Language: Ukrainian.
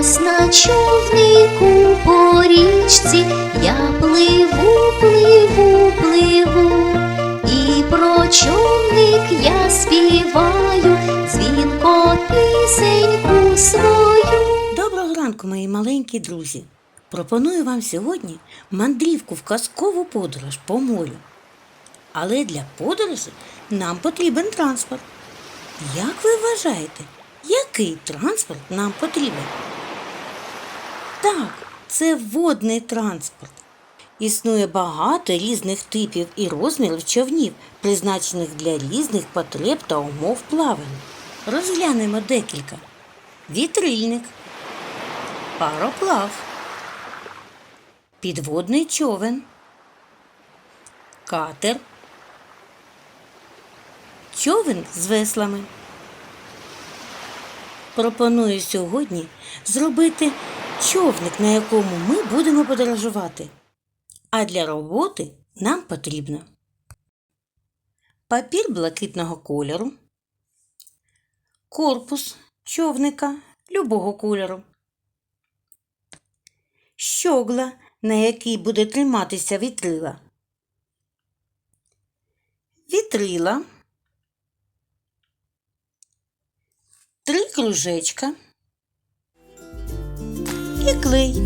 Ось на човнику по річці я пливу, пливу, пливу, і про човник я співаю, дзвінко пісеньку свою. Доброго ранку, мої маленькі друзі! Пропоную вам сьогодні мандрівку в казкову подорож по морю. Але для подорожі нам потрібен транспорт. Як ви вважаєте, який транспорт нам потрібен? Так, це водний транспорт. Існує багато різних типів і розмірів човнів, призначених для різних потреб та умов плавання. Розглянемо декілька. Вітрильник, пароплав, підводний човен, катер, човен з веслами. Пропоную сьогодні зробити човник, на якому ми будемо подорожувати. А для роботи нам потрібно папір блакитного кольору, корпус човника любого кольору, щогла, на якій буде триматися вітрила, вітрила, три кружечка і клей.